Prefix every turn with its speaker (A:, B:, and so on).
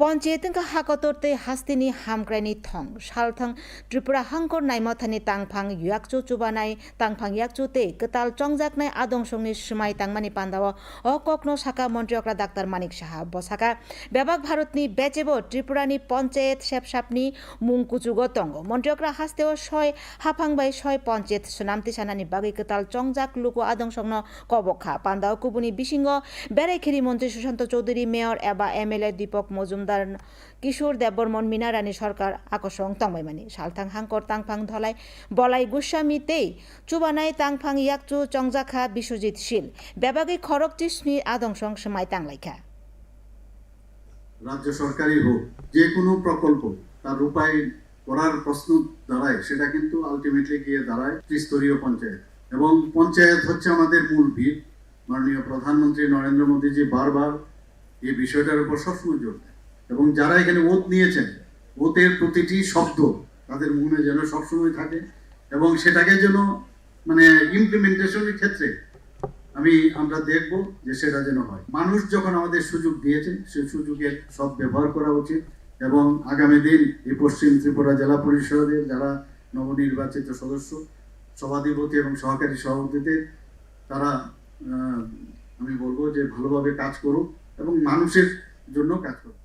A: hakotorde hastini hamgrani thong salthang tripura hangkor naimothani tangphang yuakchu chubanai tangphang yakchu te ketal chongjaknai adongshongni smai tangmani pandao অকগ্ন শাখা মন্ত্রীকরা doctor Manik Saha বসাকা। বেবাক ভারতনি বেচেব ত্রিপুরানি পঞ্চায়েত সেপসাপনি মুংকুচুগ তঙ্গ মন্ত্রীকরা হাস্তেও ছয়, হাফাংবাই ছয় পঞ্চায়েত সুনামতি সানানি বাগৈ কেতাল চংজাক লুকু আদংসংন কবখা। পান্দাও কুবুনি বিসিঙ্গ বেড়াইখিরি মন্ত্রী সুশান্ত চৌধুরী, মেয়র এবা এমএলএ দীপক মজুমদার কিশোর দেববর্মন মিনা রানী সরকার আকর্ষণ তংবাইমানি সালথাং হাংকর তাংফাং ধলাই বলাই গোস্বামীতেই চুবানাই তাংফাং ইয়াকচু চংজাখা বিশ্বজিৎ শীল। বেবাগৈ খরক টিসনি আদংসং সমাই তাংলাইখা
B: রাজ্য সরকারই হোক, যে কোনো প্রকল্প তার রূপায়ণ করার প্রশ্ন দাঁড়ায় সেটা কিন্তু আলটিমেটলি গিয়ে দাঁড়ায় ত্রিস্তরীয় পঞ্চায়েত। এবং পঞ্চায়েত হচ্ছে আমাদের মূল ভিত। মাননীয় প্রধানমন্ত্রী নরেন্দ্র মোদীজি বারবার এই বিষয়টার উপর সবসময় জোর দেন। এবং যারা এখানে ওত নিয়েছেন, ওতের প্রতিটি শব্দ তাদের মনে যেন সবসময় থাকে এবং সেটাকে যেন মানে ইমপ্লিমেন্টেশনের ক্ষেত্রে আমি, আমরা দেখব যে সেটা যেন হয়। মানুষ যখন আমাদের সুযোগ দিয়েছে সেই সুযোগের সব ব্যবহার করা উচিত এবং আগামী দিন এই পশ্চিম ত্রিপুরা জেলা পরিষদের যারা নবনির্বাচিত সদস্য, সভাধিপতি এবং সহকারী সভাপতিদের, তারা আমি বলব যে ভালোভাবে কাজ করুক এবং মানুষের জন্য কাজ করুক।